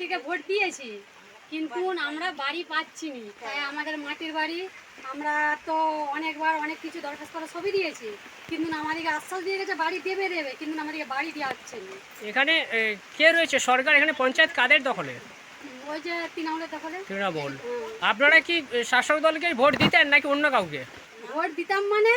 মুখ্যমন্ত্রীকে ভোট দিয়েছি কিন্তু আমরা বাড়ি পাচ্ছি নি তাই আমাদের মাটির বাড়ি আমরা তো অনেকবার অনেক কিছু দরখাস্ত করা সবই দিয়েছি কিন্তু আমাদেরকে আশ্বাস দিয়ে গেছে বাড়ি দেবে দেবে কিন্তু আমাদেরকে বাড়ি হচ্ছে না। এখানে কে রয়েছে? সরকার এখানে পঞ্চায়েত কাদের দখলে? ওই যে তৃণমূলের দখলে। তৃণমূল। আপনারা কি শাসক দলকে ভোট দিতেন নাকি অন্য কাউকে? ভোট দিতাম মানে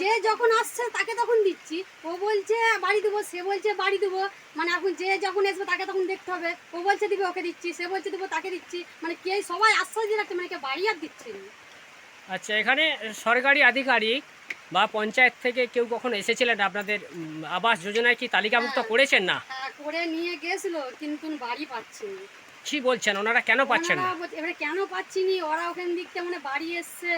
যে যখন আসছে তাকে তখন দিচ্ছি। ও বলছে বাড়ি দেবো। সে বলছে বাড়ি দেবো। মানে এখন যে যখন আসবে তাকে তখন দেখতে হবে। ও বলছে দিবে ওকে দিচ্ছি। সে বলছে দেবো তাকে দিচ্ছি। মানে কে সবাই আশ্বাস দিয়ে রাখছে মানে কে বাড়ি আর দিচ্ছে আচ্ছা এখানে সরকারি আধিকারিক বা পঞ্চায়েত থেকে কেউ কখনো এসেছিলেন? আপনাদের আবাস যোজনায় কি তালিকাভুক্ত হ্যাঁ। করেছেন না? হ্যাঁ, করে নিয়ে গেছিল কিন্তু বাড়ি পাচ্ছি কি বলছেন? ওনারা কেন পাচ্ছেন না? এবারে কেন পাচ্ছি নি? ওরা ওখান দিক থেকে মানে বাড়ি এসছে?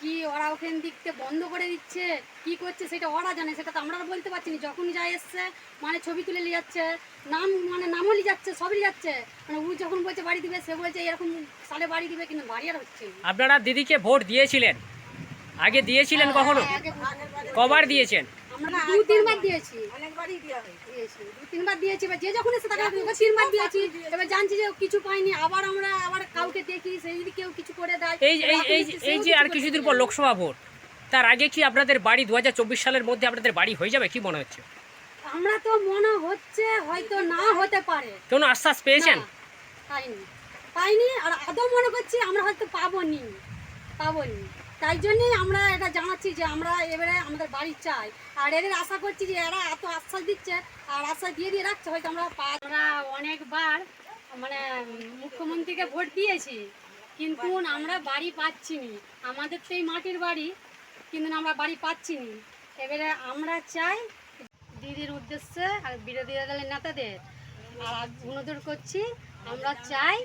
কি ওরা ওখান দিকতে বন্ধ করে দিচ্ছে? কি করছে? সেটা ওরা জানে সেটা তো আমরা বলতে পারছি না। যখন যা এসছে মানে ছবি তুলে নিয়ে যাচ্ছে নাম মানে নামও নিয়ে যাচ্ছে সবই যাচ্ছে। মানে ও যখন বলছে বাড়ি দিবে সে বলছে এরকম সালে বাড়ি দিবে কিন্তু বাড়ি আর হচ্ছে। আপনারা দিদিকে ভোট দিয়েছিলেন? আগে দিয়েছিলেন কখনো? কবার দিয়েছেন? আমরা দু তিনবার দিয়েছি। অনেকবারই দেওয়া হয়েছে দু তিনবার দিয়েছি এবার যে যখন এসে তাকে তিনবার দিয়েছি এবার জানছি যে কিছু পাইনি আবার আমরা আবার কাউকে দেখি সেই যদি কেউ কিছু করে দেয় এই এই এই যে আর কিছুদিন পর লোকসভা ভোট তার আগে কি আপনাদের বাড়ি দুহাজার চব্বিশ সালের মধ্যে আপনাদের বাড়ি হয়ে যাবে কি মনে হচ্ছে? আমরা তো মনে হচ্ছে হয়তো না হতে পারে। কোনো আশ্বাস পেয়েছেন? না, পাইনি। পাইনি আর আদৌ মনে করছি আমরা হয়তো পাবো নি পাবো নি তাই জন্যই আমরা এটা জানাচ্ছি যে আমরা এবারে আমাদের বাড়ি চাই। আর এদের আশা করছি যে এরা এত আশ্বাস দিচ্ছে, আর আশ্বাস দিয়ে দিয়ে রাখছে, হয়তো আমরা আমরা অনেকবার মানে মুখ্যমন্ত্রীকে ভোট দিয়েছি, কিন্তু আমরা বাড়ি পাচ্ছি নি। আমাদের তো এই মাটির বাড়ি, কিন্তু আমরা বাড়ি পাচ্ছি নি। এবারে আমরা চাই দিদির উদ্দেশ্যে আর বিরোধী দলের নেতাদের, আর অনুরোধ করছি, আমরা চাই,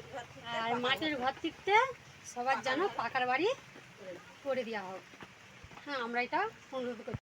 আর মাটির ঘর সবার যেন পাকার বাড়ি করে দেওয়া হোক। হ্যাঁ আমরা এটা অনুরোধ করছি।